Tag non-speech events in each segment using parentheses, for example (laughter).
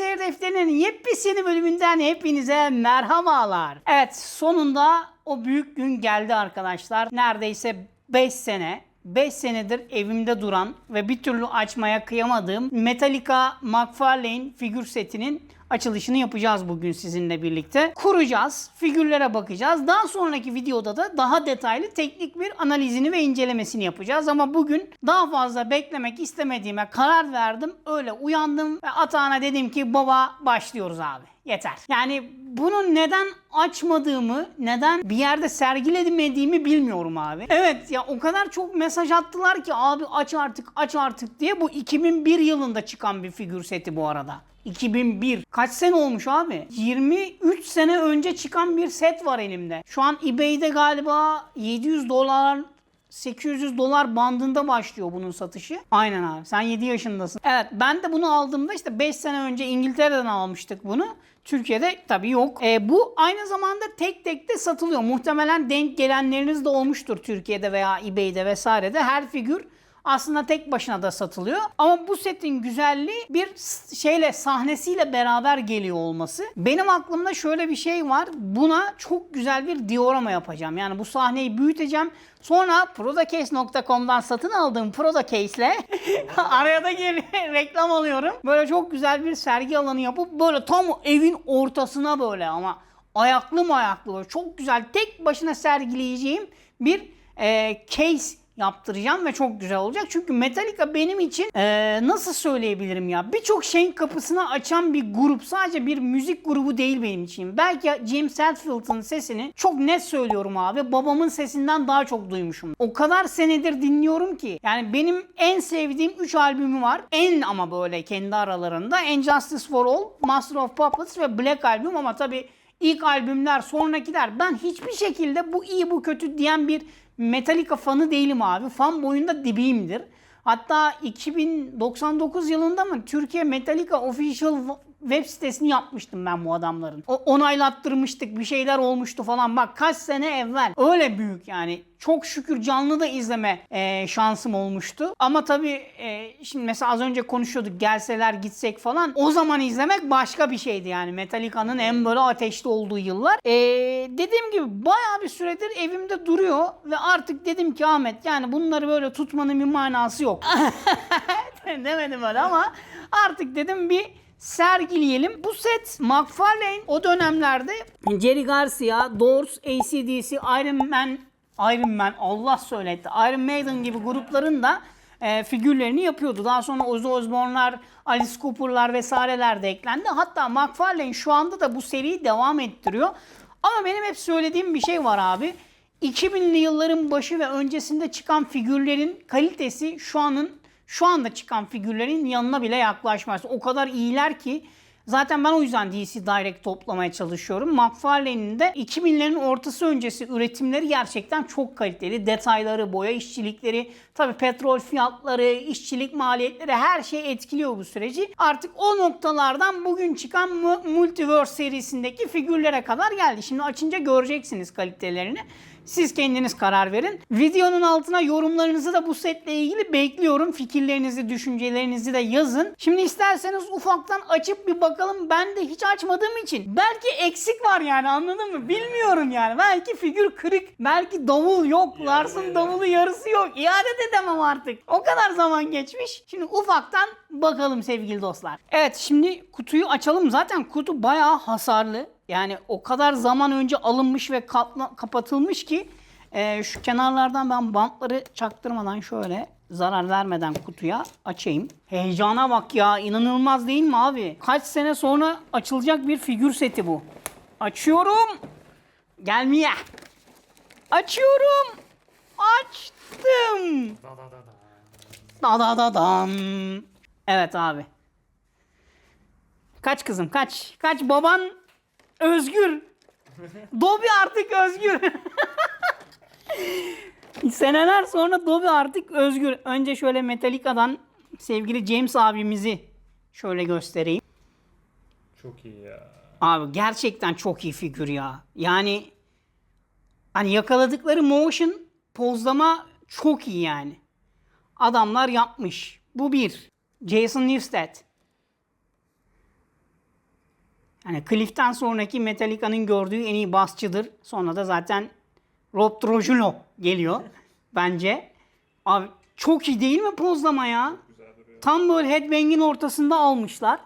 Seyir Defteri'nin yepyeni bölümünden hepinize merhabalar. Evet sonunda o büyük gün geldi arkadaşlar. Neredeyse 5 sene 5 senedir evimde duran ve bir türlü açmaya kıyamadığım Metallica McFarlane figür setinin açılışını yapacağız bugün sizinle birlikte. Kuracağız, figürlere bakacağız. Daha sonraki videoda da daha detaylı teknik bir analizini ve incelemesini yapacağız. Ama bugün daha fazla beklemek istemediğime karar verdim. Öyle uyandım ve Atahan'a dedim ki baba başlıyoruz abi. Yeter. Yani bunu neden açmadığımı, neden bir yerde sergilemediğimi bilmiyorum abi. Evet ya o kadar çok mesaj attılar ki abi aç artık aç artık diye. Bu 2001 yılında çıkan bir figür seti bu arada. 2001. Kaç sene olmuş abi? 23 sene önce çıkan bir set var elimde. Şu an eBay'de galiba 700 dolar 800 dolar bandında başlıyor bunun satışı. Aynen abi. Sen 7 yaşındasın. Evet ben de bunu aldığımda işte 5 sene önce İngiltere'den almıştık bunu. Türkiye'de tabii yok. E, bu aynı zamanda tek tek de satılıyor. Muhtemelen denk gelenleriniz de olmuştur Türkiye'de veya eBay'de vesairede. Her figür aslında tek başına da satılıyor. Ama bu setin güzelliği bir şeyle sahnesiyle beraber geliyor olması. Benim aklımda şöyle bir şey var. Buna çok güzel bir diorama yapacağım. Yani bu sahneyi büyüteceğim. Sonra prodacase.com'dan satın aldığım Prodacase (laughs) araya da geri (laughs) reklam alıyorum. Böyle çok güzel bir sergi alanı yapıp böyle tam evin ortasına böyle ama ayaklı mı ayaklı böyle çok güzel tek başına sergileyeceğim bir e, case yaptıracağım ve çok güzel olacak. Çünkü Metallica benim için eee, nasıl söyleyebilirim ya birçok şeyin kapısını açan bir grup. Sadece bir müzik grubu değil benim için. Belki James Hetfield'ın sesini çok net söylüyorum abi. Babamın sesinden daha çok duymuşum. O kadar senedir dinliyorum ki. Yani benim en sevdiğim 3 albümü var. En ama böyle kendi aralarında. Injustice for All, Master of Puppets ve Black Album ama tabii İlk albümler, sonrakiler ben hiçbir şekilde bu iyi bu kötü diyen bir Metallica fanı değilim abi. Fan boyunda dibiyimdir. Hatta 2099 yılında mı Türkiye Metallica Official web sitesini yapmıştım ben bu adamların. O onaylattırmıştık bir şeyler olmuştu falan. Bak kaç sene evvel. Öyle büyük yani. Çok şükür canlı da izleme e, şansım olmuştu. Ama tabii e, şimdi mesela az önce konuşuyorduk gelseler gitsek falan. O zaman izlemek başka bir şeydi yani. Metallica'nın en böyle ateşli olduğu yıllar. E, dediğim gibi bayağı bir süredir evimde duruyor. Ve artık dedim ki Ahmet yani bunları böyle tutmanın bir manası yok. (laughs) Demedim öyle ama artık dedim bir sergileyelim. Bu set McFarlane o dönemlerde Jerry Garcia, Doors, AC/DC, Iron Man, Iron Man Allah söyletti. Iron Maiden gibi grupların da e, figürlerini yapıyordu. Daha sonra Ozzy Osbourne'lar, Alice Cooper'lar vesaireler de eklendi. Hatta McFarlane şu anda da bu seriyi devam ettiriyor. Ama benim hep söylediğim bir şey var abi. 2000'li yılların başı ve öncesinde çıkan figürlerin kalitesi şu anın şu anda çıkan figürlerin yanına bile yaklaşmaz. O kadar iyiler ki zaten ben o yüzden DC Direct toplamaya çalışıyorum. McFarlane'in de 2000'lerin ortası öncesi üretimleri gerçekten çok kaliteli. Detayları, boya işçilikleri, tabii petrol fiyatları, işçilik maliyetleri her şey etkiliyor bu süreci. Artık o noktalardan bugün çıkan Mu- Multiverse serisindeki figürlere kadar geldi. Şimdi açınca göreceksiniz kalitelerini. Siz kendiniz karar verin. Videonun altına yorumlarınızı da bu setle ilgili bekliyorum. Fikirlerinizi, düşüncelerinizi de yazın. Şimdi isterseniz ufaktan açıp bir bakalım. Ben de hiç açmadığım için. Belki eksik var yani anladın mı? Bilmiyorum yani. Belki figür kırık. Belki davul yok. Lars'ın davulu yarısı yok. İade edemem artık. O kadar zaman geçmiş. Şimdi ufaktan bakalım sevgili dostlar. Evet şimdi kutuyu açalım. Zaten kutu bayağı hasarlı. Yani o kadar zaman önce alınmış ve kapla- kapatılmış ki e, şu kenarlardan ben bantları çaktırmadan şöyle zarar vermeden kutuya açayım. Heyecana bak ya inanılmaz değil mi abi? Kaç sene sonra açılacak bir figür seti bu. Açıyorum. Gelmeye. Açıyorum. Açtım. Da da da dam. Evet abi. Kaç kızım kaç. Kaç baban özgür. Dobby artık özgür. (laughs) Seneler sonra Dobby artık özgür. Önce şöyle Metallica'dan sevgili James abimizi şöyle göstereyim. Çok iyi ya. Abi gerçekten çok iyi figür ya. Yani hani yakaladıkları motion pozlama çok iyi yani. Adamlar yapmış. Bu bir. Jason Newsted. Yani Cliff'ten sonraki Metallica'nın gördüğü en iyi basçıdır. Sonra da zaten Rob Trujillo geliyor (laughs) bence. Abi çok iyi değil mi pozlama ya? Tam böyle headbang'in ortasında almışlar.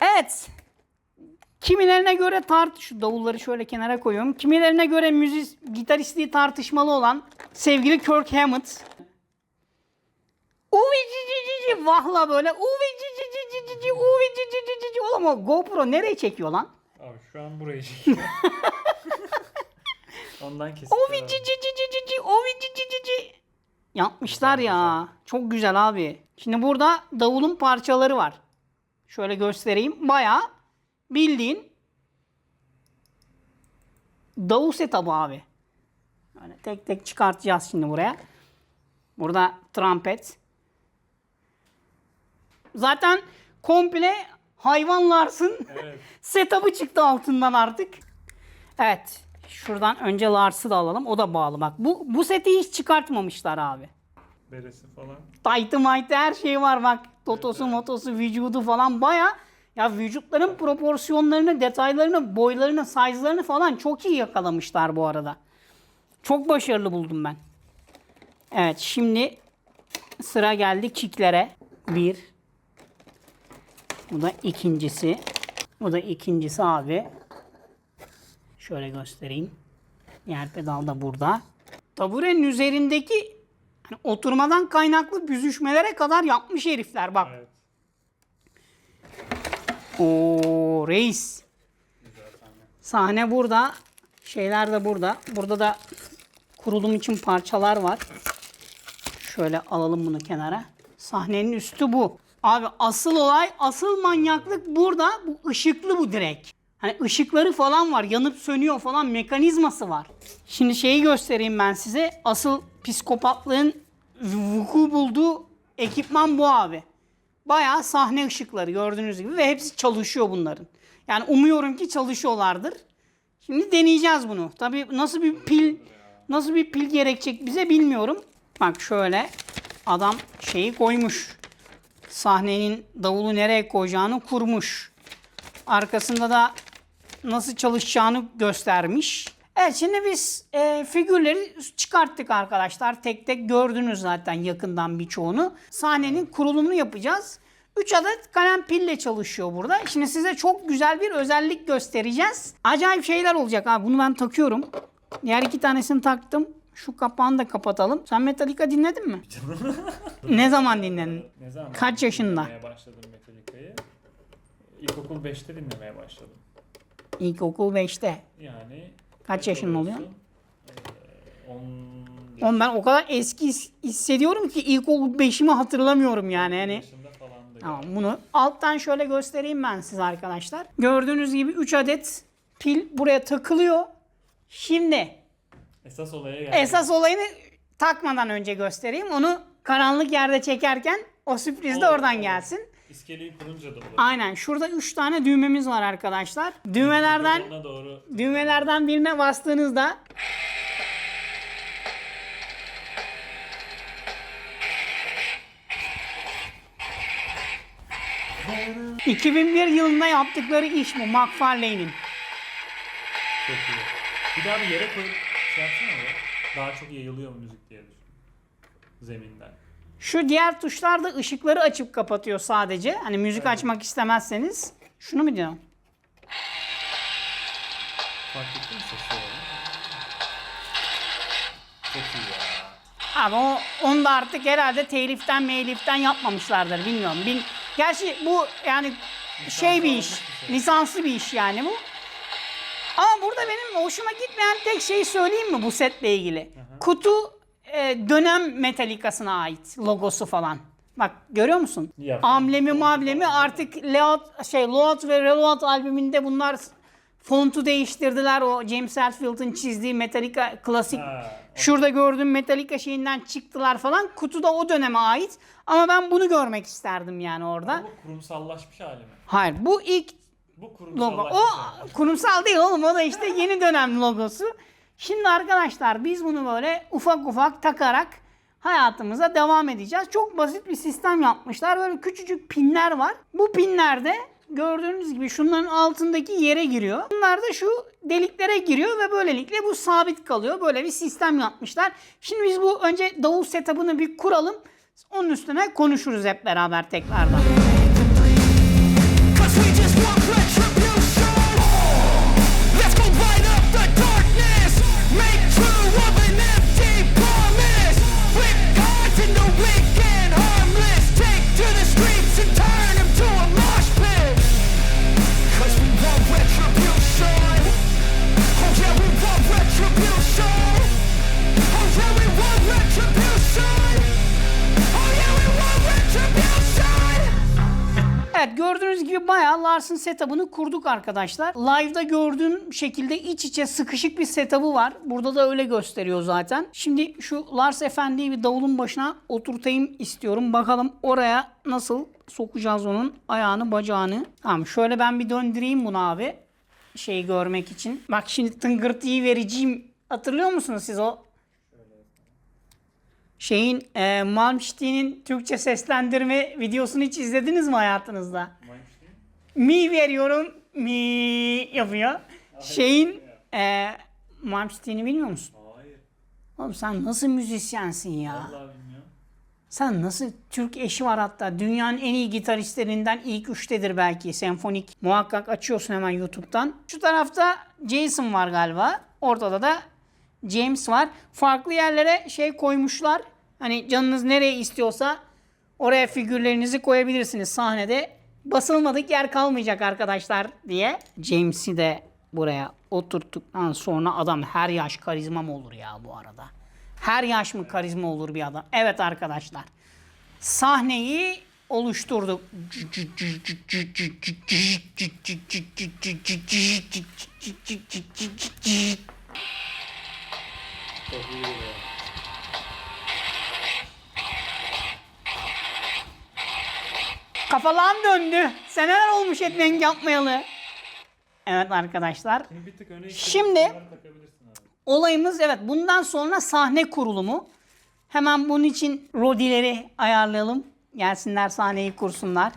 Evet. Kimilerine göre tart şu davulları şöyle kenara koyuyorum. Kimilerine göre müzik gitaristliği tartışmalı olan sevgili Kirk Hammett. Uvi cici cici vahla böyle uvi cici cici uvi cici cici cici. Oğlum o GoPro nereye çekiyor lan? Abi şu an burayı çekiyor. (laughs) Ondan kesin. Uvi cici cici cici uvi cici cici. Yapmışlar ya. Çok güzel abi. Şimdi burada davulun parçaları var. Şöyle göstereyim. Bayağı bildiğin davul setup'ı abi. Böyle tek tek çıkartacağız şimdi buraya. Burada trompet. Zaten komple hayvanlarsın. Evet. (laughs) Setup'ı çıktı altından artık. Evet. Şuradan önce Lars'ı da alalım. O da bağlı bak. Bu, bu seti hiç çıkartmamışlar abi. Beresi falan. Taytı maytı her şey var bak. Totosu motosu vücudu falan baya ya vücutların proporsiyonlarını, detaylarını, boylarını, size'larını falan çok iyi yakalamışlar bu arada. Çok başarılı buldum ben. Evet şimdi sıra geldi kicklere. Bir. Bu da ikincisi. Bu da ikincisi abi. Şöyle göstereyim. Diğer pedal da burada. Taburenin üzerindeki hani oturmadan kaynaklı büzüşmelere kadar yapmış herifler bak. Evet. Oo reis. Sahne burada. Şeyler de burada. Burada da kurulum için parçalar var. Şöyle alalım bunu kenara. Sahnenin üstü bu. Abi asıl olay, asıl manyaklık burada. Bu ışıklı bu direkt. Hani ışıkları falan var. Yanıp sönüyor falan mekanizması var. Şimdi şeyi göstereyim ben size. Asıl psikopatlığın vuku bulduğu ekipman bu abi. Bayağı sahne ışıkları gördüğünüz gibi ve hepsi çalışıyor bunların. Yani umuyorum ki çalışıyorlardır. Şimdi deneyeceğiz bunu. Tabii nasıl bir pil nasıl bir pil gerekecek bize bilmiyorum. Bak şöyle adam şeyi koymuş. Sahnenin davulu nereye koyacağını kurmuş. Arkasında da nasıl çalışacağını göstermiş. Evet şimdi biz e, figürleri çıkarttık arkadaşlar. Tek tek gördünüz zaten yakından birçoğunu. Sahnenin kurulumunu yapacağız. 3 adet kalem pille çalışıyor burada. Şimdi size çok güzel bir özellik göstereceğiz. Acayip şeyler olacak abi. Bunu ben takıyorum. Diğer iki tanesini taktım. Şu kapağını da kapatalım. Sen Metallica dinledin mi? ne zaman dinledin? Ne zaman? Kaç yaşında? Dinlemeye başladım Metallica'yı. İlkokul 5'te dinlemeye başladım. İlkokul 5'te. Yani Kaç yaşın oluyor? oluyorsun? Ee, 10 Oğlum ben o kadar eski his- hissediyorum ki ilkokul 5'imi hatırlamıyorum yani. yani yaşında falandı. Tamam bunu alttan şöyle göstereyim ben size arkadaşlar. Gördüğünüz gibi 3 adet pil buraya takılıyor. Şimdi Esas olaya geldi. esas olayını takmadan önce göstereyim. Onu karanlık yerde çekerken o sürpriz de Olur, oradan olur. gelsin. İskeleyi kurunca da olur. Aynen şurada 3 tane düğmemiz var arkadaşlar. Düğmelerden Ona doğru düğmelerden birine bastığınızda ...2001 yılında yaptıkları iş bu McFarlane'in. çok iyi. Bir daha bir yere koyup şey yapsana ya. Daha çok yayılıyor müzik diye düşün. Zeminden. Şu diğer tuşlar da ışıkları açıp kapatıyor sadece. Hani müzik açmak istemezseniz. Şunu mu diyorsun? Fark ettin mi sesi? Çok iyi ya. Abi o, onu da artık herhalde teliften meyliften yapmamışlardır bilmiyorum. Bil, gerçi bu yani şey bir iş. Lisanslı bir iş yani bu. Ama burada benim hoşuma gitmeyen tek şeyi söyleyeyim mi bu setle ilgili? Kutu e, dönem Metallica'sına ait logosu falan. Bak görüyor musun? Ya. Amblemi mablemi artık Leot, şey Load ve Reload albümünde bunlar fontu değiştirdiler. O James Hetfield'ın çizdiği Metallica klasik Ha, Şurada gördüğüm Metallica şeyinden çıktılar falan. Kutu da o döneme ait. Ama ben bunu görmek isterdim yani orada. Bu kurumsallaşmış hali mi? Hayır bu ilk Bu logo. kurumsallaşmış O hali. kurumsal değil oğlum o da işte (laughs) yeni dönem logosu. Şimdi arkadaşlar biz bunu böyle ufak ufak takarak hayatımıza devam edeceğiz. Çok basit bir sistem yapmışlar. Böyle küçücük pinler var. Bu pinlerde gördüğünüz gibi şunların altındaki yere giriyor. Bunlar da şu deliklere giriyor ve böylelikle bu sabit kalıyor. Böyle bir sistem yapmışlar. Şimdi biz bu önce davul setup'ını bir kuralım. Onun üstüne konuşuruz hep beraber tekrardan. Gördüğünüz gibi bayağı Lars'ın setup'ını kurduk arkadaşlar. Live'da gördüğüm şekilde iç içe sıkışık bir setup'ı var. Burada da öyle gösteriyor zaten. Şimdi şu Lars Efendi'yi bir davulun başına oturtayım istiyorum. Bakalım oraya nasıl sokacağız onun ayağını bacağını. Tamam şöyle ben bir döndüreyim bunu abi. Şeyi görmek için. Bak şimdi tıngırtıyı vereceğim. Hatırlıyor musunuz siz o şeyin e, Malmsteen'in Türkçe seslendirme videosunu hiç izlediniz mi hayatınızda? Mi veriyorum, mi yapıyor. Şeyin e, Malmsteen'i bilmiyor musun? Hayır. Oğlum sen nasıl müzisyensin ya? Vallahi bilmiyorum. Sen nasıl Türk eşi var hatta dünyanın en iyi gitaristlerinden ilk üçtedir belki senfonik. Muhakkak açıyorsun hemen YouTube'dan. Şu tarafta Jason var galiba. Ortada da James var. Farklı yerlere şey koymuşlar. Hani canınız nereye istiyorsa oraya figürlerinizi koyabilirsiniz sahnede. Basılmadık yer kalmayacak arkadaşlar diye. James'i de buraya oturttuktan sonra adam her yaş karizma mı olur ya bu arada? Her yaş mı karizma olur bir adam? Evet arkadaşlar. Sahneyi oluşturduk. Çok iyi geliyor. Kafalan döndü. Seneler olmuş etmenk yapmayalı. Evet arkadaşlar. Şimdi Şimdi-. Olayımız evet bundan sonra sahne kurulumu. Hemen bunun için rodileri ayarlayalım. Gelsinler sahneyi kursunlar.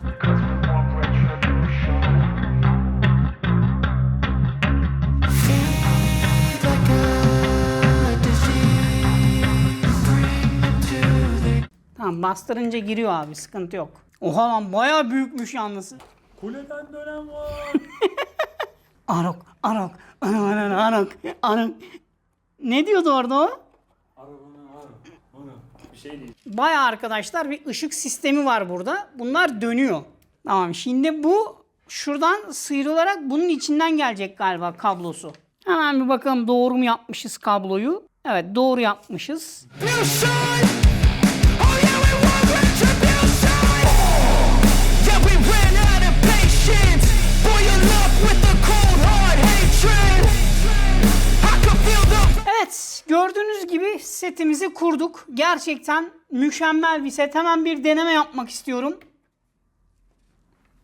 Tamam bastırınca giriyor abi sıkıntı yok. Oha lan bayağı büyükmüş yalnız. Kuleden dönem var. (laughs) Arok, arok, arok, arok, arok, arok. Ne diyordu orada o? Bir şey değil. Bayağı arkadaşlar bir ışık sistemi var burada. Bunlar dönüyor. Tamam şimdi bu şuradan sıyrılarak bunun içinden gelecek galiba kablosu. Hemen bir bakalım doğru mu yapmışız kabloyu. Evet doğru yapmışız. Gördüğünüz gibi setimizi kurduk. Gerçekten mükemmel bir set. Hemen bir deneme yapmak istiyorum.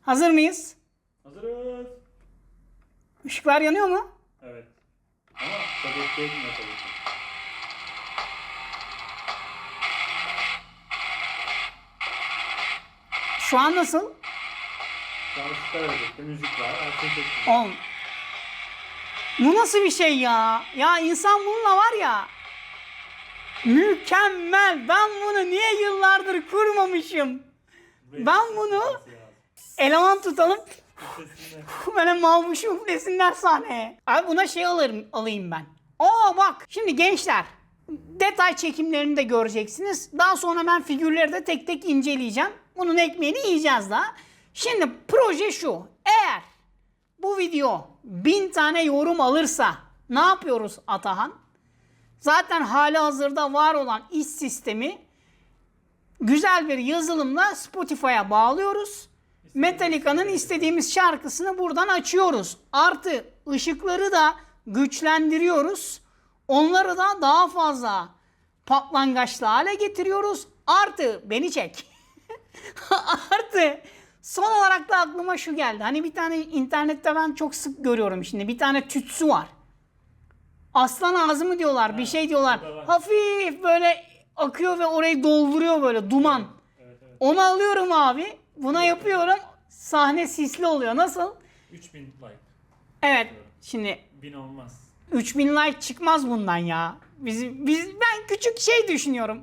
Hazır mıyız? Hazırız. Işıklar yanıyor mu? Evet. Ama tabii ki tabii ki. Şu an nasıl? Şu an verecekti. Müzik var. Her şey çok güzel. Oğlum. Bu nasıl bir şey ya? Ya insan bununla var ya. Mükemmel. Ben bunu niye yıllardır kurmamışım? Ben bunu eleman tutalım. (laughs) Böyle malbuşu üflesinler sahneye. Abi buna şey alırım, alayım ben. Aa bak şimdi gençler. Detay çekimlerini de göreceksiniz. Daha sonra ben figürleri de tek tek inceleyeceğim. Bunun ekmeğini yiyeceğiz daha. Şimdi proje şu. Eğer bu video bin tane yorum alırsa ne yapıyoruz Atahan? Zaten hali hazırda var olan iş sistemi güzel bir yazılımla Spotify'a bağlıyoruz. Metallica'nın istediğimiz şarkısını buradan açıyoruz. Artı ışıkları da güçlendiriyoruz. Onları da daha fazla patlangaçlı hale getiriyoruz. Artı beni çek. (laughs) Artı son olarak da aklıma şu geldi. Hani bir tane internette ben çok sık görüyorum şimdi. Bir tane tütsü var. Aslan ağzı mı diyorlar, bir şey diyorlar. Hafif böyle akıyor ve orayı dolduruyor böyle duman. Evet evet. Onu alıyorum abi. Buna yapıyorum. Sahne sisli oluyor. Nasıl? 3000 like. Evet. Şimdi 1000 olmaz. 3000 like çıkmaz bundan ya. Biz, biz ben küçük şey düşünüyorum.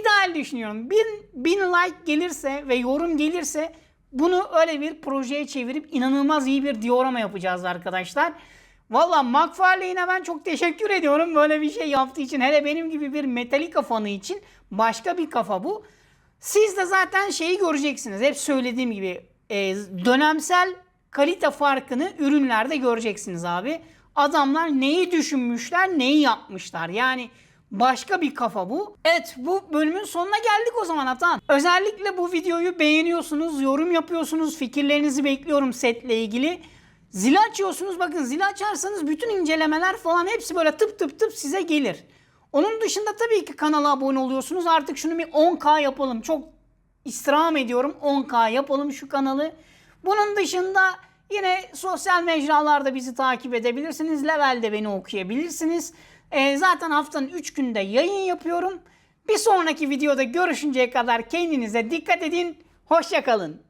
İdeal düşünüyorum. 1000 bin like gelirse ve yorum gelirse bunu öyle bir projeye çevirip inanılmaz iyi bir diorama yapacağız arkadaşlar. Valla McFarlane'e ben çok teşekkür ediyorum böyle bir şey yaptığı için. Hele benim gibi bir Metallica fanı için başka bir kafa bu. Siz de zaten şeyi göreceksiniz. Hep söylediğim gibi e, dönemsel kalite farkını ürünlerde göreceksiniz abi. Adamlar neyi düşünmüşler, neyi yapmışlar. Yani başka bir kafa bu. Evet bu bölümün sonuna geldik o zaman Atan. Özellikle bu videoyu beğeniyorsunuz, yorum yapıyorsunuz, fikirlerinizi bekliyorum setle ilgili. Zili açıyorsunuz bakın zili açarsanız bütün incelemeler falan hepsi böyle tıp tıp tıp size gelir. Onun dışında tabii ki kanala abone oluyorsunuz. Artık şunu bir 10k yapalım. Çok istirham ediyorum 10k yapalım şu kanalı. Bunun dışında yine sosyal mecralarda bizi takip edebilirsiniz. Levelde beni okuyabilirsiniz. Ee, zaten haftanın 3 günde yayın yapıyorum. Bir sonraki videoda görüşünceye kadar kendinize dikkat edin. Hoşçakalın.